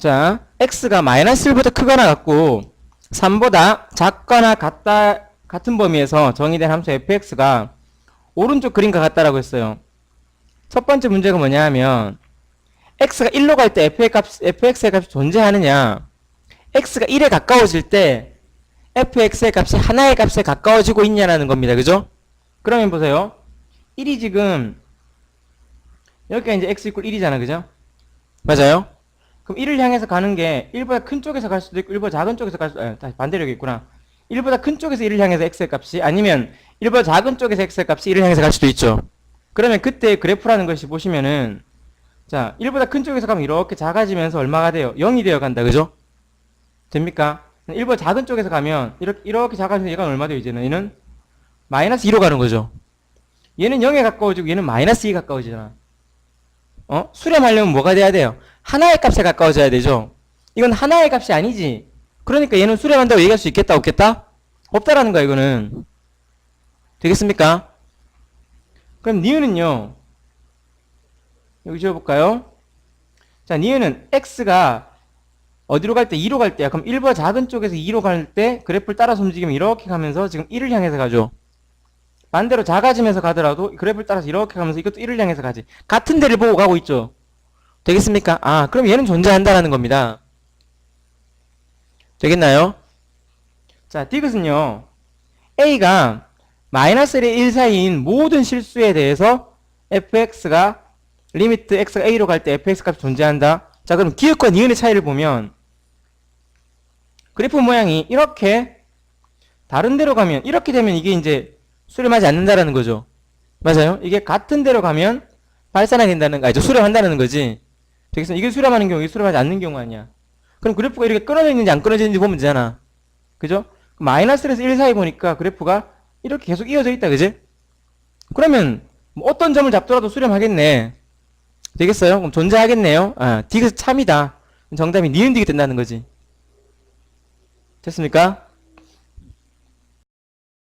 자, x가 마이너스 1보다 크거나 같고 3보다 작거나 같다 같은 범위에서 정의된 함수 fx가 오른쪽 그림과 같다라고 했어요. 첫 번째 문제가 뭐냐 하면 x가 1로 갈때 fx의 값이 존재하느냐 x가 1에 가까워질 때 fx의 값이 하나의 값에 가까워지고 있냐라는 겁니다. 그죠? 그러면 보세요. 1이 지금 여기가 이제 x 이퀄 1이잖아. 그죠? 맞아요? 그럼 1을 향해서 가는 게 1보다 큰 쪽에서 갈 수도 있고 1보다 작은 쪽에서 갈 수도 아, 다시 반대로 여기 있구나. 1보다 큰 쪽에서 1을 향해서 x의 값이 아니면 1보다 작은 쪽에서 x의 값이 1을 향해서 갈 수도 있죠. 그러면 그때 그래프라는 것이 보시면은 자, 1보다 큰 쪽에서 가면 이렇게 작아지면서 얼마가 돼요? 0이 되어 간다. 그죠? 됩니까? 1보다 작은 쪽에서 가면 이렇게 이렇게 작아지면 얘가 얼마 돼요, 이제는? 얘는 마이너스 2로 가는 거죠. 얘는 0에 가까워지고 얘는 마이너스 2에 가까워지잖아. 어? 수렴하려면 뭐가 돼야 돼요? 하나의 값에 가까워져야 되죠. 이건 하나의 값이 아니지. 그러니까 얘는 수렴한다고 얘기할 수 있겠다, 없겠다? 없다라는 거야, 이거는. 되겠습니까? 그럼 니은은요. 여기 지워볼까요? 자, 니은은 x가 어디로 갈 때? 2로 갈 때야. 그럼 1보다 작은 쪽에서 2로 갈 때 그래프를 따라서 움직이면 이렇게 가면서 지금 1을 향해서 가죠. 반대로 작아지면서 가더라도 그래프를 따라서 이렇게 가면서 이것도 1을 향해서 가지. 같은 데를 보고 가고 있죠. 되겠습니까? 아, 그럼 얘는 존재한다라는 겁니다. 되겠나요? 자, 디귿은요. A가 마이너스 1에 1 사이인 모든 실수에 대해서 fx가 리미트 x가 a로 갈 때 fx 값이 존재한다. 자, 그럼 기역과 니은의 차이를 보면 그래프 모양이 이렇게 다른 데로 가면 이렇게 되면 이게 이제 수렴하지 않는다라는 거죠. 맞아요? 이게 같은 데로 가면 발산하게 된다는 거 아니죠? 수렴한다는 거지. 되겠어? 이게 수렴하는 경우, 이게 수렴하지 않는 경우 아니야. 그럼 그래프가 이렇게 끊어져 있는지 안 끊어져 있는지 보면 되잖아. 그죠? 마이너스에서 1 사이 보니까 그래프가 이렇게 계속 이어져 있다, 그지? 그러면 뭐 어떤 점을 잡더라도 수렴하겠네. 되겠어요? 그럼 존재하겠네요. 아, 디귿 참이다. 정답이 니은 디귿 된다는 거지. 됐습니까?